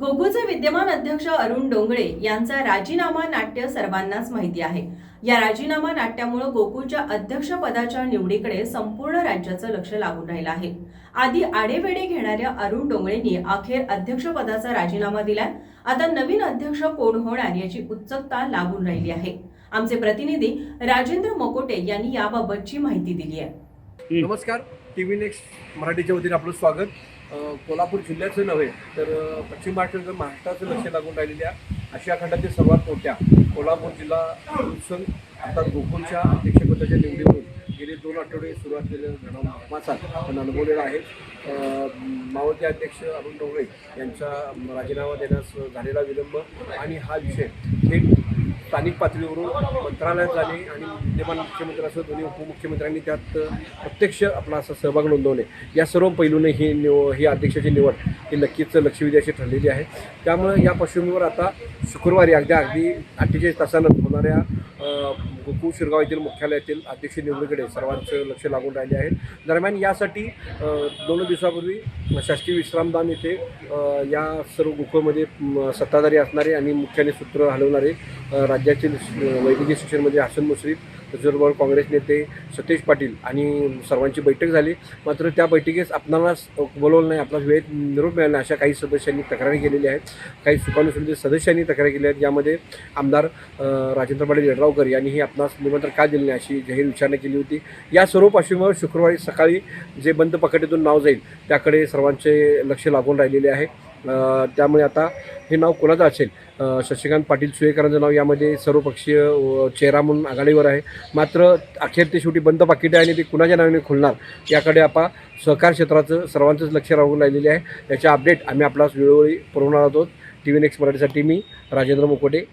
गोकुळचे विद्यमान अध्यक्ष अरुण डोंगळे यांचा राजीनामा नाट्य सर्वांनाच माहिती आहे. या राजीनामा नाट्यामुळे गोकुळच्या अध्यक्षपदाच्या निवडीकडे संपूर्ण राज्याचं लक्ष लागून राहिलं आहे. आधी आडेवेडे घेणाऱ्या अरुण डोंगळेंनी अखेर अध्यक्षपदाचा राजीनामा दिलाय. आता नवीन अध्यक्ष कोण होणार याची उत्सुकता लागून राहिली आहे. आमचे प्रतिनिधी राजेंद्र मकोटे यांनी याबाबतची माहिती दिली आहे. नमस्कार. टी व्ही नेक्स्ट मराठीच्या वतीने आपलं स्वागत. कोल्हापूर जिल्ह्याचं नव्हे तर पश्चिम महाराष्ट्र महाराष्ट्राचं लक्ष लागून राहिलेल्या आशिया खंडातील सर्वात मोठ्या कोल्हापूर जिल्हा संघ अर्थात गोकुळच्या अध्यक्षपदाच्या निवडीतून गेले दोन आठवडे सुरू असलेल्या घडामोडीचा आपण अनुभवलेला आहे. अ, मावळते अध्यक्ष अरुण डोंगळे यांचा राजीनामा देण्यास झालेला विलंब आणि हा विषय थेट स्थानिक पातळीवरून मंत्रालयात जाणे आणि विद्यमान मुख्यमंत्र्यासह दोन्ही उपमुख्यमंत्र्यांनी त्यात प्रत्यक्ष आपला असा सहभाग नोंदवणे या सर्व पैलूने ही निव ही अध्यक्षाची निवड ही नक्कीच लक्षवेधी अशी ठरलेली आहे. त्यामुळे या पार्श्वभूमीवर आता शुक्रवारी अगदी अगदी अठ्ठेचाळीस तासानंतर होणाऱ्या गोकुळ शिरगाव येथील मुख्यालयातील अध्यक्ष निवडीकडे सर्वांचं लक्ष लागून राहिले आहे. दरम्यान यासाठी दोन दिवसापूर्वी शासकीय विश्रामदान येथे या सर्व गोकुळमध्ये सत्ताधारी असणारे आणि मुख्याने सूत्र हलवणारे राज्य राज्याचे वैद्यकीय शिक्षण मंत्री हसन मुश्रीफ त्याचबरोबर काँग्रेस नेते सतेज पाटील आणि सर्वांची बैठक झाली. मात्र त्या बैठकीस आपणाला बोलवलं नाही आपला वेळेत निरोप मिळाला अशा काही सदस्यांनी तक्रारी केलेल्या आहेत. काही सुकानुसुलीचे सदस्यांनी तक्रारी केल्या आहेत. यामध्ये आमदार राजेंद्र पाटील यड्रावकर यांनीही आपणास निमंत्रण का दिले नाही अशी जाहीर विचारणा केली होती. या सर्व पार्श्वभूमीवर शुक्रवारी सकाळी जे बंद पकडीतून नाव जाईल त्याकडे सर्वांचे लक्ष लागून राहिलेले आहे. त्यामुळे आता हे नाव कोणाचं असेल? शशिकांत पाटील सुयेकरांचं नाव यामध्ये सर्वपक्षीय चेहरा म्हणून आघाडीवर आहे. मात्र अखेर ते शेवटी बंद पाकिटे आहे आणि ते कुणाच्या नावाने खुलणार याकडे आपा सहकार क्षेत्राचं सर्वांचंच लक्ष राहून राहिलेले आहे. याचे अपडेट आम्ही आपल्यास वेळोवेळी पुरवणार आहोत. टी व्ही नेक्स्ट मराठीसाठी मी राजेंद्र मुकोटे.